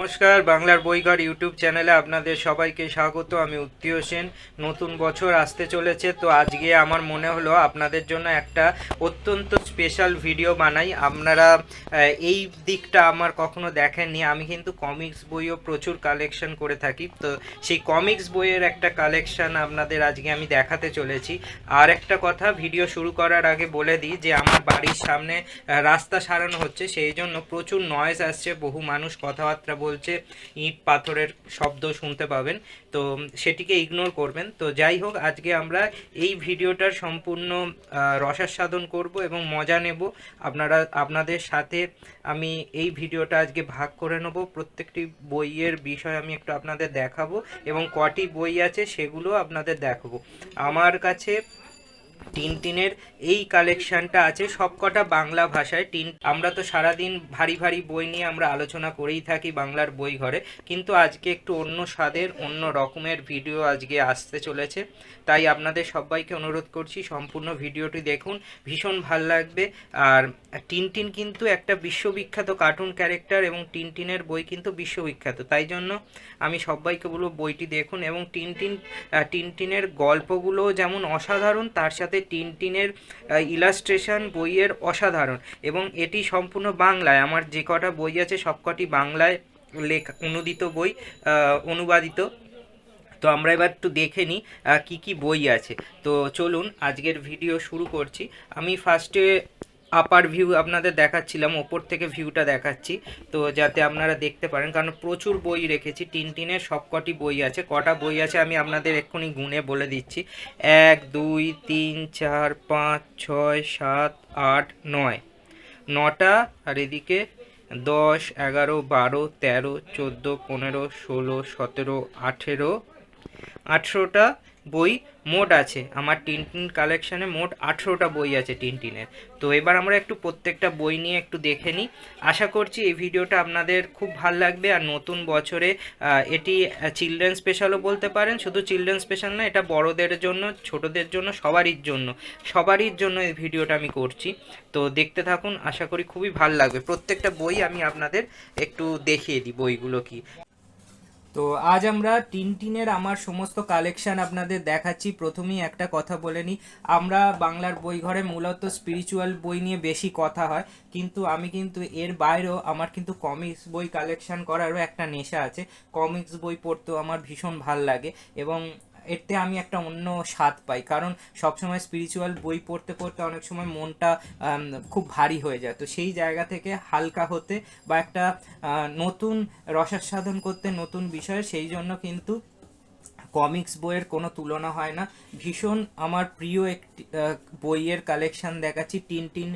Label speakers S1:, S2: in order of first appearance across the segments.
S1: নমস্কার বাংলার বইঘর ইউটিউব চ্যানেলে আপনাদের সবাইকে স্বাগত আমি উত্তীয় সেন নতুন বছর আসতে চলেছে তো আজকে আমার মনে হলো আপনাদের জন্য একটা অত্যন্ত স্পেশাল ভিডিও বানাই আপনারা এই দিকটা আমার কখনো দেখেননি আমি কিন্তু কমিক্স বইও প্রচুর কালেকশন করে থাকি তো সেই কমিক্স বইয়ের একটা কালেকশন আপনাদের আজকে আমি দেখাতে চলেছি আর একটা কথা ভিডিও শুরু করার আগে বলে দিই যে আমার বাড়ির সামনে রাস্তা সারানো হচ্ছে সেই জন্য প্রচুর নয়েজ আসছে বহু মানুষ কথাবার্তা বলছে ইট পাথরের শব্দ শুনতে পাবেন তো সেটিকে ইগনোর করবেন তো যাই হোক আজকে আমরা এই ভিডিওটার সম্পূর্ণ রসাস্বাদন করব এবং মজা নেব আপনারা আপনাদের সাথে আমি এই ভিডিওটা আজকে ভাগ করে নেব প্রত্যেকটি বইয়ের বিষয় আমি একটু আপনাদের দেখাবো এবং কটি বই আছে সেগুলো আপনাদের দেখাবো আমার কাছে টিনটিনের এই কালেকশানটা আছে সবকটা বাংলা ভাষায় টিন আমরা তো সারাদিন ভারী ভারী বই নিয়ে আমরা আলোচনা করেই থাকি বাংলার বই ঘরে কিন্তু আজকে একটু অন্য স্বাদের অন্য রকমের ভিডিও আজকে আসতে চলেছে তাই আপনাদের সবাইকে অনুরোধ করছি সম্পূর্ণ ভিডিওটি দেখুন ভীষণ ভাল লাগবে আর টিনটিন কিন্তু একটা বিশ্ববিখ্যাত কার্টুন ক্যারেক্টার এবং টিনটিনের বই কিন্তু বিশ্ববিখ্যাত তাই জন্য আমি সবাইকে বলবো বইটি দেখুন এবং টিনটিন টিনটিনের গল্পগুলো যেমন অসাধারণ তার সাথে সাথে টিনটিনের ইলাস্ট্রেশন বইয়ের অসাধারণ এবং এটি সম্পূর্ণ বাংলায় আমার যে কটা বই আছে সবকটি বাংলায় লেখা অনুদিত বই অনুবাদিত তো আমরা এবার একটু দেখে নিই কী কী বই আছে তো চলুন আজকের ভিডিও শুরু করছি আমি ফার্স্টে আপার ভিউ আপনাদের দেখাচ্ছিলাম ওপর থেকে ভিউটা দেখাচ্ছি তো যাতে আপনারা দেখতে পারেন কারণ প্রচুর বই রেখেছি টিন টিনের সবকটি বই আছে কটা বই আছে আমি আপনাদের এক্ষুনি গুণে বলে দিচ্ছি এক দুই তিন চার পাঁচ ছয় সাত আট নয় নটা আর এদিকে দশ এগারো বারো তেরো চোদ্দো পনেরো ষোলো সতেরো আঠেরো আঠেরোটা বই মোট আছে আমার টিনটিন কালেকশানে মোট আঠেরোটা বই আছে টিনটিনের তো এবার আমরা একটু প্রত্যেকটা বই নিয়ে একটু দেখে নিই আশা করছি এই ভিডিওটা আপনাদের খুব ভাল লাগবে আর নতুন বছরে এটি চিলড্রেন স্পেশালও বলতে পারেন শুধু চিলড্রেন স্পেশাল না এটা বড়দের জন্য ছোটদের জন্য সবারই জন্য সবারই জন্য এই ভিডিওটা আমি করছি তো দেখতে থাকুন আশা করি খুবই ভাল লাগবে প্রত্যেকটা বই আমি আপনাদের একটু দেখিয়ে দিই বইগুলো কি তো আজ আমরা টিনটিনের আমার সমস্ত কালেকশান আপনাদের দেখাচ্ছি প্রথমেই একটা কথা বলে নিই আমরা বাংলার বইঘরে মূলত স্পিরিচুয়াল বই নিয়ে বেশি কথা হয় কিন্তু আমি কিন্তু এর বাইরেও আমার কিন্তু কমিক্স বই কালেকশান করারও একটা নেশা আছে কমিক্স বই পড়তেও আমার ভীষণ ভাল লাগে এবং এতে আমি একটা অন্য স্বাদ পাই কারণ সবসময় স্পিরিচুয়াল বই পড়তে পড়তে অনেক সময় মনটা খুব ভারী হয়ে যায় তো সেই জায়গা থেকে হালকা হতে বা একটা নতুন রসাস্বাদন করতে নতুন বিষয় সেই জন্য কিন্তু কমিক্স বইয়ের কোনো তুলনা হয় না ভীষণ আমার প্রিয় একটি বইয়ের কালেকশান দেখাচ্ছি টিনটিন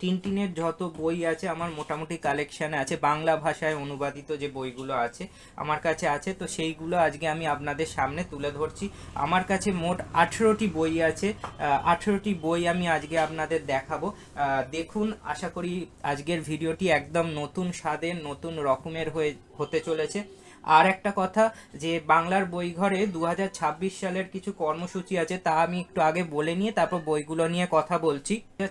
S1: টিনটিনের যত বই আছে আমার মোটামুটি কালেকশানে আছে বাংলা ভাষায় অনুবাদিত যে বইগুলো আছে আমার কাছে আছে তো সেইগুলো আজকে আমি আপনাদের সামনে তুলে ধরছি আমার কাছে মোট আঠেরোটি বই আছে আঠেরোটি বই আমি আজকে আপনাদের দেখাবো দেখুন আশা করি আজকের ভিডিওটি একদম নতুন স্বাদের নতুন রকমের হয়ে হতে চলেছে আর একটা কথা যে বাংলার বইঘরে দু হাজার সালের কিছু কর্মসূচি আছে তা আমি একটু আগে বলে নিয়ে তারপর বইগুলো নিয়ে কথা বলছি দু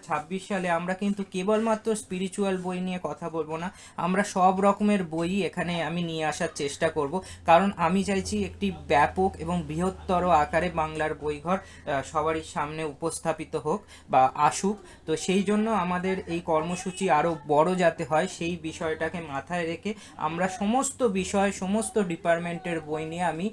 S1: সালে আমরা কিন্তু কেবলমাত্র স্পিরিচুয়াল বই নিয়ে কথা বলবো না আমরা সব রকমের বই এখানে আমি নিয়ে আসার চেষ্টা করব কারণ আমি চাইছি একটি ব্যাপক এবং বৃহত্তর আকারে বাংলার বইঘর সবারই সামনে উপস্থাপিত হোক বা আসুক তো সেই জন্য আমাদের এই কর্মসূচি আরও বড় যাতে হয় সেই বিষয়টাকে মাথায় রেখে আমরা সমস্ত বিষয় সমস্ত সমস্ত ডিপার্টমেন্টের বই নিয়ে আমি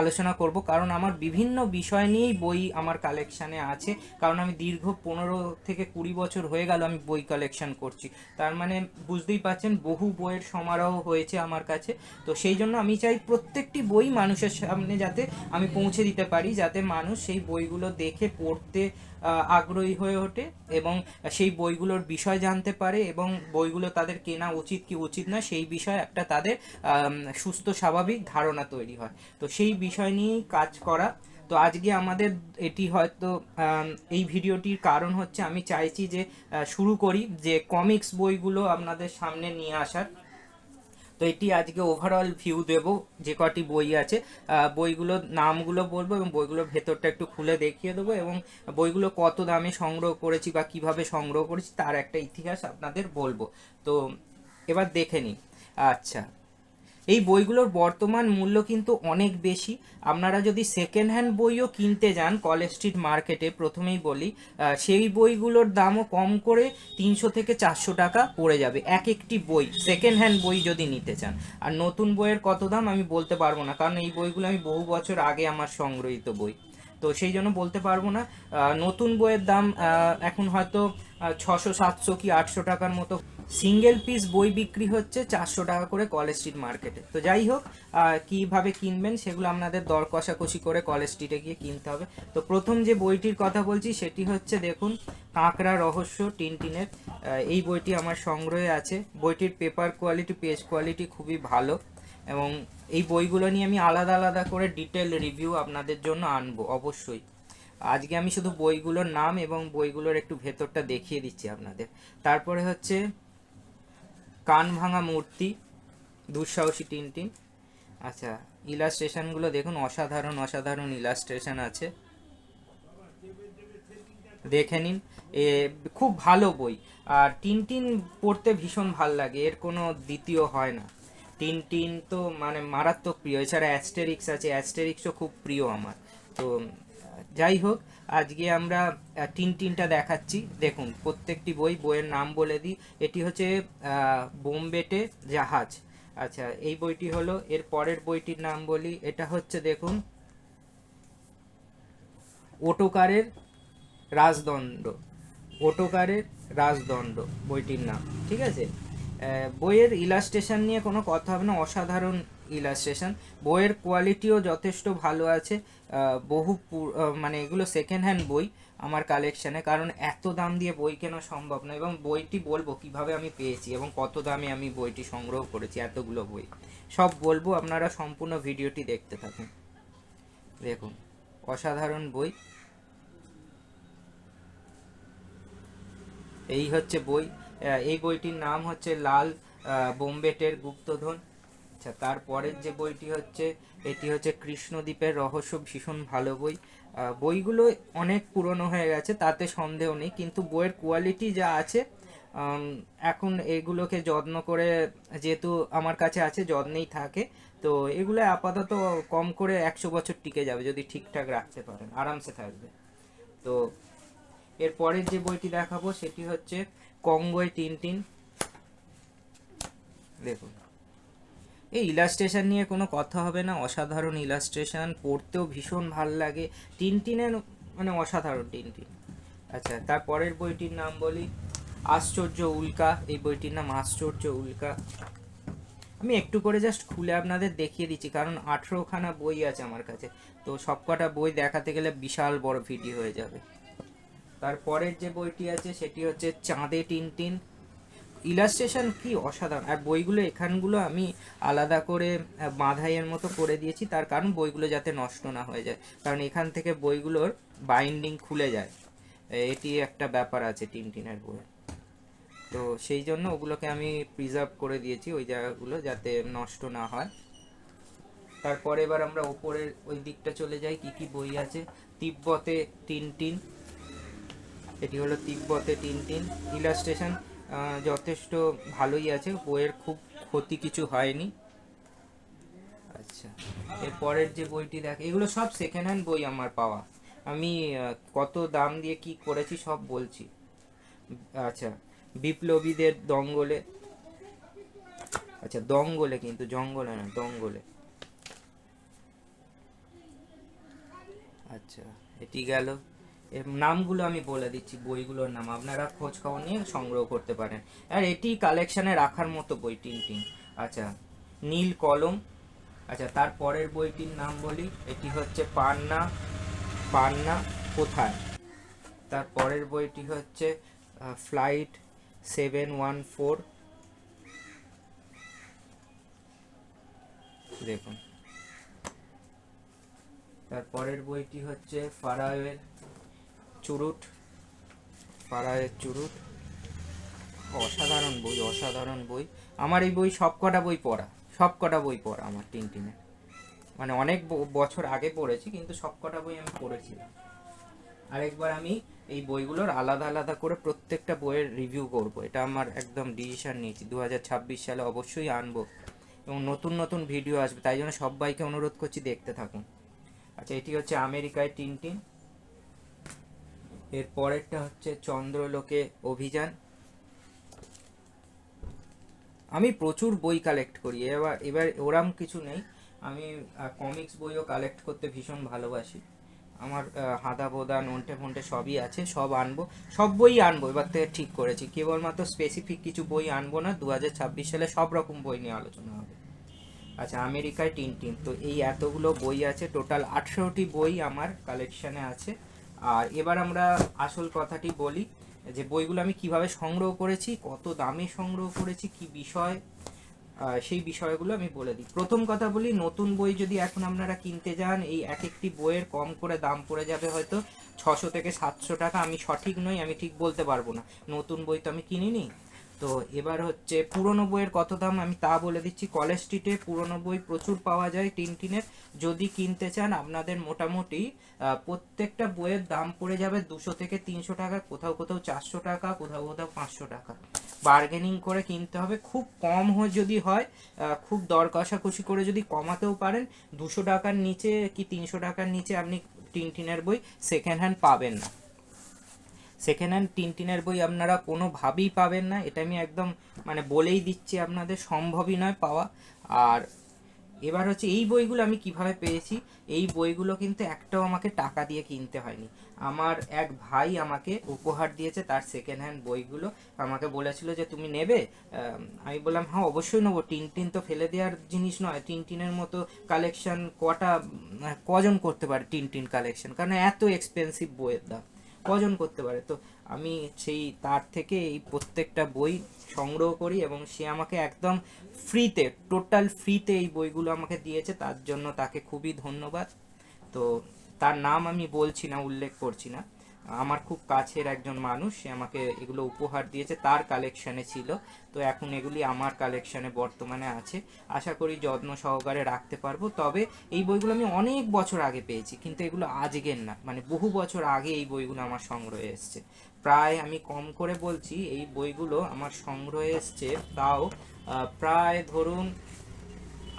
S1: আলোচনা করব কারণ আমার বিভিন্ন বিষয় নিয়েই বই আমার কালেকশানে আছে কারণ আমি দীর্ঘ পনেরো থেকে কুড়ি বছর হয়ে গেল আমি বই কালেকশন করছি তার মানে বুঝতেই পারছেন বহু বইয়ের সমারোহ হয়েছে আমার কাছে তো সেই জন্য আমি চাই প্রত্যেকটি বই মানুষের সামনে যাতে আমি পৌঁছে দিতে পারি যাতে মানুষ সেই বইগুলো দেখে পড়তে আগ্রহী হয়ে ওঠে এবং সেই বইগুলোর বিষয় জানতে পারে এবং বইগুলো তাদের কেনা উচিত কি উচিত না সেই বিষয়ে একটা তাদের সুস্থ স্বাভাবিক ধারণা তৈরি হয় তো সেই বিষয় নিয়েই কাজ করা তো আজকে আমাদের এটি হয়তো এই ভিডিওটির কারণ হচ্ছে আমি চাইছি যে শুরু করি যে কমিক্স বইগুলো আপনাদের সামনে নিয়ে আসার এটি আজকে ওভারঅল ভিউ দেব যে কটি বই আছে বইগুলোর নামগুলো বলবো এবং বইগুলোর ভেতরটা একটু খুলে দেখিয়ে দেবো এবং বইগুলো কত দামে সংগ্রহ করেছি বা কিভাবে সংগ্রহ করেছি তার একটা ইতিহাস আপনাদের বলবো তো এবার দেখে নিন আচ্ছা এই বইগুলোর বর্তমান মূল্য কিন্তু অনেক বেশি আপনারা যদি সেকেন্ড হ্যান্ড বইও কিনতে যান কলেজ স্ট্রিট মার্কেটে প্রথমেই বলি সেই বইগুলোর দামও কম করে তিনশো থেকে চারশো টাকা পড়ে যাবে এক একটি বই সেকেন্ড হ্যান্ড বই যদি নিতে চান আর নতুন বইয়ের কত দাম আমি বলতে পারবো না কারণ এই বইগুলো আমি বহু বছর আগে আমার সংগ্রহিত বই তো সেই জন্য বলতে পারবো না নতুন বইয়ের দাম এখন হয়তো ছশো সাতশো কি আটশো টাকার মতো সিঙ্গেল পিস বই বিক্রি হচ্ছে চারশো টাকা করে কলেজ স্ট্রিট মার্কেটে তো যাই হোক কীভাবে কিনবেন সেগুলো আপনাদের দর কষাকষি করে কলেজ স্ট্রিটে গিয়ে কিনতে হবে তো প্রথম যে বইটির কথা বলছি সেটি হচ্ছে দেখুন কাঁকড়া রহস্য টিনটিনের এই বইটি আমার সংগ্রহে আছে বইটির পেপার কোয়ালিটি পেজ কোয়ালিটি খুবই ভালো এবং এই বইগুলো নিয়ে আমি আলাদা আলাদা করে ডিটেল রিভিউ আপনাদের জন্য আনবো অবশ্যই আজকে আমি শুধু বইগুলোর নাম এবং বইগুলোর একটু ভেতরটা দেখিয়ে দিচ্ছি আপনাদের তারপরে হচ্ছে কান ভাঙা মূর্তি দুঃসাহসী টিনটিন আচ্ছা ইলাস্ট্রেশনগুলো দেখুন অসাধারণ অসাধারণ ইলাস্ট্রেশন আছে দেখে নিন এ খুব ভালো বই আর টিনটিন পড়তে ভীষণ ভাল লাগে এর কোনো দ্বিতীয় হয় না টিনটিন তো মানে মারাত্মক প্রিয় এছাড়া অ্যাস্টেরিক্স আছে অ্যাস্টেরিক্সও খুব প্রিয় আমার তো যাই হোক আজকে আমরা তিন তিনটা দেখাচ্ছি দেখুন প্রত্যেকটি বই বইয়ের নাম বলে দিই এটি হচ্ছে বোম্বেটে জাহাজ আচ্ছা এই বইটি হলো এর পরের বইটির নাম বলি এটা হচ্ছে দেখুন ওটোকারের রাজদণ্ড ওটোকারের রাজদণ্ড বইটির নাম ঠিক আছে বইয়ের ইলাস্ট্রেশন নিয়ে কোনো কথা হবে না অসাধারণ ইলাস্ট্রেশন বইয়ের কোয়ালিটিও যথেষ্ট ভালো আছে বহু মানে এগুলো সেকেন্ড হ্যান্ড বই আমার কালেকশানে কারণ এত দাম দিয়ে বই কেনা সম্ভব নয় এবং বইটি বলবো কিভাবে আমি পেয়েছি এবং কত দামে আমি বইটি সংগ্রহ করেছি এতগুলো বই সব বলবো আপনারা সম্পূর্ণ ভিডিওটি দেখতে থাকুন দেখুন অসাধারণ বই এই হচ্ছে বই এই বইটির নাম হচ্ছে লাল বোম্বেটের গুপ্তধন আচ্ছা তারপরের যে বইটি হচ্ছে এটি হচ্ছে কৃষ্ণদ্বীপের রহস্য ভীষণ ভালো বই বইগুলো অনেক পুরনো হয়ে গেছে তাতে সন্দেহ নেই কিন্তু বইয়ের কোয়ালিটি যা আছে এখন এগুলোকে যত্ন করে যেহেতু আমার কাছে আছে যত্নেই থাকে তো এগুলো আপাতত কম করে একশো বছর টিকে যাবে যদি ঠিকঠাক রাখতে পারেন আরামসে থাকবে তো এরপরের যে বইটি দেখাবো সেটি হচ্ছে কঙ্গোয় তিন তিন দেখুন এই ইলাস্ট্রেশন নিয়ে কোনো কথা হবে না অসাধারণ ইলাস্ট্রেশন পড়তেও ভীষণ ভাল লাগে তিনের মানে অসাধারণ তিন আচ্ছা তারপরের বইটির নাম বলি আশ্চর্য উল্কা এই বইটির নাম আশ্চর্য উল্কা আমি একটু করে জাস্ট খুলে আপনাদের দেখিয়ে দিচ্ছি কারণ আঠেরোখানা বই আছে আমার কাছে তো সবকটা বই দেখাতে গেলে বিশাল বড় ভিডিও হয়ে যাবে তারপরের যে বইটি আছে সেটি হচ্ছে চাঁদে টিনটিন ইলাস্ট্রেশন কি অসাধারণ আর বইগুলো এখানগুলো আমি আলাদা করে বাঁধাইয়ের মতো করে দিয়েছি তার কারণ বইগুলো যাতে নষ্ট না হয়ে যায় কারণ এখান থেকে বইগুলোর বাইন্ডিং খুলে যায় এটি একটা ব্যাপার আছে টিনটিনের বই তো সেই জন্য ওগুলোকে আমি প্রিজার্ভ করে দিয়েছি ওই জায়গাগুলো যাতে নষ্ট না হয় তারপরে এবার আমরা ওপরের ওই দিকটা চলে যাই কি কি বই আছে তিব্বতে টিনটিন সেটি হলো তিব্বতে টিনটিন ইলাস্ট্রেশন যথেষ্ট ভালোই আছে বইয়ের খুব ক্ষতি কিছু হয়নি আচ্ছা এরপরের যে বইটি দেখ এগুলো সব সেকেন্ড হ্যান্ড বই আমার পাওয়া আমি কত দাম দিয়ে কি করেছি সব বলছি আচ্ছা বিপ্লবীদের দঙ্গলে আচ্ছা দঙ্গলে কিন্তু জঙ্গলে না দঙ্গলে আচ্ছা এটি গেল এর নামগুলো আমি বলে দিচ্ছি বইগুলোর নাম আপনারা খোঁজ খবর নিয়ে সংগ্রহ করতে পারেন আর এটি কালেকশানে রাখার মতো বই টিন আচ্ছা নীল কলম আচ্ছা তার পরের বইটির নাম বলি এটি হচ্ছে পান্না পান্না কোথায় তার পরের বইটি হচ্ছে ফ্লাইট সেভেন ওয়ান ফোর দেখুন তার পরের বইটি হচ্ছে ফারাওয়েল চুরুট পাড়ায় চুরুট অসাধারণ বই অসাধারণ বই আমার এই বই সবকটা বই পড়া সবকটা বই পড়া আমার টিনটিনে মানে অনেক বছর আগে পড়েছি কিন্তু সবকটা বই আমি পড়েছিলাম আরেকবার আমি এই বইগুলোর আলাদা আলাদা করে প্রত্যেকটা বইয়ের রিভিউ করব এটা আমার একদম ডিসিশন নিয়েছি দু সালে অবশ্যই আনবো এবং নতুন নতুন ভিডিও আসবে তাই জন্য সবাইকে অনুরোধ করছি দেখতে থাকুন আচ্ছা এটি হচ্ছে আমেরিকায় টিনটিন এর পরেরটা হচ্ছে চন্দ্রলোকে অভিযান আমি প্রচুর বই কালেক্ট করি এবার এবার ওরাম কিছু নেই আমি কমিক্স বইও কালেক্ট করতে ভীষণ ভালোবাসি আমার হাঁদা বোদা নন্টে ফন্টে সবই আছে সব আনবো সব বই আনবো এবার থেকে ঠিক করেছি কেবলমাত্র স্পেসিফিক কিছু বই আনবো না দু সালে সব রকম বই নিয়ে আলোচনা হবে আচ্ছা আমেরিকায় টিন টিন তো এই এতগুলো বই আছে টোটাল আঠেরোটি বই আমার কালেকশানে আছে আর এবার আমরা আসল কথাটি বলি যে বইগুলো আমি কিভাবে সংগ্রহ করেছি কত দামে সংগ্রহ করেছি কি বিষয় সেই বিষয়গুলো আমি বলে দিই প্রথম কথা বলি নতুন বই যদি এখন আপনারা কিনতে যান এই এক একটি বইয়ের কম করে দাম পড়ে যাবে হয়তো ছশো থেকে সাতশো টাকা আমি সঠিক নই আমি ঠিক বলতে পারবো না নতুন বই তো আমি কিনিনি তো এবার হচ্ছে পুরোনো বইয়ের কত দাম আমি তা বলে দিচ্ছি কলেজ স্ট্রিটে পুরোনো বই প্রচুর পাওয়া যায় টিনটিনের যদি কিনতে চান আপনাদের মোটামুটি প্রত্যেকটা বইয়ের দাম পড়ে যাবে দুশো থেকে তিনশো টাকা কোথাও কোথাও চারশো টাকা কোথাও কোথাও পাঁচশো টাকা বার্গেনিং করে কিনতে হবে খুব কম হয় যদি হয় খুব দর কষাকষি করে যদি কমাতেও পারেন দুশো টাকার নিচে কি তিনশো টাকার নিচে আপনি টিনটিনের বই সেকেন্ড হ্যান্ড পাবেন না সেকেন্ড হ্যান্ড টিনটিনের বই আপনারা কোনোভাবেই পাবেন না এটা আমি একদম মানে বলেই দিচ্ছি আপনাদের সম্ভবই নয় পাওয়া আর এবার হচ্ছে এই বইগুলো আমি কিভাবে পেয়েছি এই বইগুলো কিন্তু একটাও আমাকে টাকা দিয়ে কিনতে হয়নি আমার এক ভাই আমাকে উপহার দিয়েছে তার সেকেন্ড হ্যান্ড বইগুলো আমাকে বলেছিল যে তুমি নেবে আমি বললাম হ্যাঁ অবশ্যই নেবো টিন টিন তো ফেলে দেওয়ার জিনিস নয় টিন টিনের মতো কালেকশন কটা মানে কজন করতে পারে টিন টিন কালেকশন কারণ এত এক্সপেন্সিভ বইয়ের দাম কজন করতে পারে তো আমি সেই তার থেকে এই প্রত্যেকটা বই সংগ্রহ করি এবং সে আমাকে একদম ফ্রিতে টোটাল ফ্রিতে এই বইগুলো আমাকে দিয়েছে তার জন্য তাকে খুবই ধন্যবাদ তো তার নাম আমি বলছি না উল্লেখ করছি না আমার খুব কাছের একজন মানুষ সে আমাকে এগুলো উপহার দিয়েছে তার কালেকশানে ছিল তো এখন এগুলি আমার কালেকশানে বর্তমানে আছে আশা করি যত্ন সহকারে রাখতে পারবো তবে এই বইগুলো আমি অনেক বছর আগে পেয়েছি কিন্তু এগুলো আজকের না মানে বহু বছর আগে এই বইগুলো আমার সংগ্রহে এসছে প্রায় আমি কম করে বলছি এই বইগুলো আমার সংগ্রহে এসছে তাও প্রায় ধরুন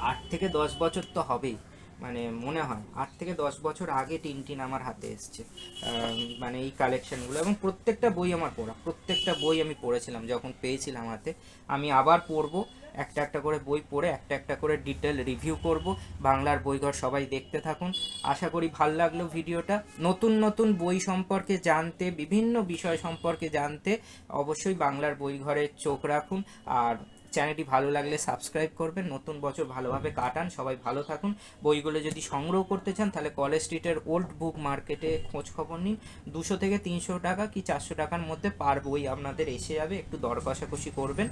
S1: আট থেকে দশ বছর তো হবেই মানে মনে হয় আট থেকে দশ বছর আগে টিনটিন আমার হাতে এসছে মানে এই কালেকশানগুলো এবং প্রত্যেকটা বই আমার পড়া প্রত্যেকটা বই আমি পড়েছিলাম যখন পেয়েছিলাম হাতে আমি আবার পড়বো একটা একটা করে বই পড়ে একটা একটা করে ডিটেল রিভিউ করব বাংলার বইঘর সবাই দেখতে থাকুন আশা করি ভাল লাগলো ভিডিওটা নতুন নতুন বই সম্পর্কে জানতে বিভিন্ন বিষয় সম্পর্কে জানতে অবশ্যই বাংলার বইঘরে চোখ রাখুন আর চ্যানেলটি ভালো লাগলে সাবস্ক্রাইব করবেন নতুন বছর ভালোভাবে কাটান সবাই ভালো থাকুন বইগুলো যদি সংগ্রহ করতে চান তাহলে কলেজ স্ট্রিটের ওল্ড বুক মার্কেটে খোঁজ খবর নিন দুশো থেকে তিনশো টাকা কি চারশো টাকার মধ্যে পার বই আপনাদের এসে যাবে একটু দর কষাকষি করবেন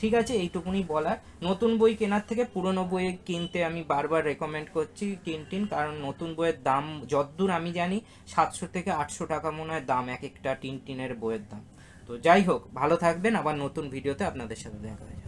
S1: ঠিক আছে এইটুকুনি বলার নতুন বই কেনার থেকে পুরনো বই কিনতে আমি বারবার রেকমেন্ড করছি টিনটিন কারণ নতুন বইয়ের দাম যদ্দূর আমি জানি সাতশো থেকে আটশো টাকা মনে হয় দাম এক একটা টিনটিনের বইয়ের দাম তো যাই হোক ভালো থাকবেন আবার নতুন ভিডিওতে আপনাদের সাথে দেখা হয়